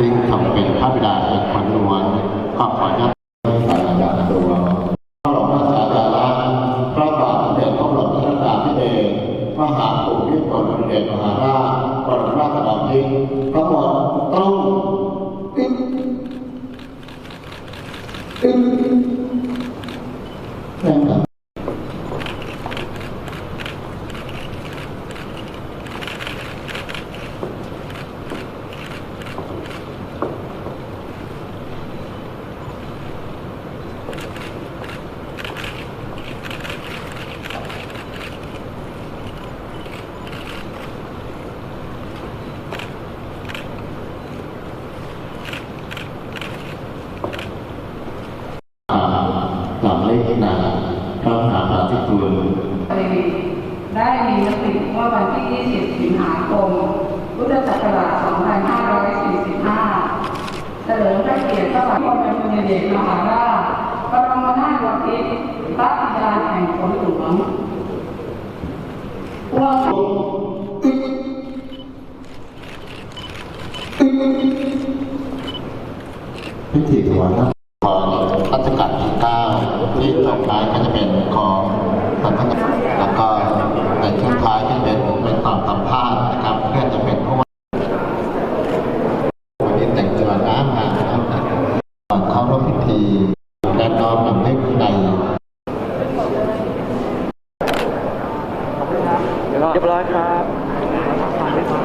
ซึ่งทำเป็นพระบิดาแห่งคนล้วนก็ขออนุญาตใส่ยาตัวพระบรมราชาจาระพระบาทสมเด็จพระบรมชนกาธิเบศรมหาภูมิพลอดุลยเดชมหาราชบรมราชบพิตรทั้งหมต้องตึ๊บตึ๊บแค่นั้น หลังเลขนาพระมหาภาธิคุณได้มีมติเมื่อวันที่ 20 สิงหาคม พุทธศักราช 2545 เฉลิมพระเกียรติพระบาทสมเด็จพระเดชมหาราชบรมนาถบพิตรพระบิดาแห่งฝนหลวงว่าพิธีถวาย ที่ต่อไปก็จะเป็นของพันธะแล้วก็ในช่วงท้ายที่เป็นเป็นตอนสัมภาษณ์นะครับเพื่อจะเป็นผู้ว่าวันนี้แต่งตัวน้ำมานะครับก่อนเข้าร่วมพิธีและน้อมนำให้ในเรียบร้อยครับ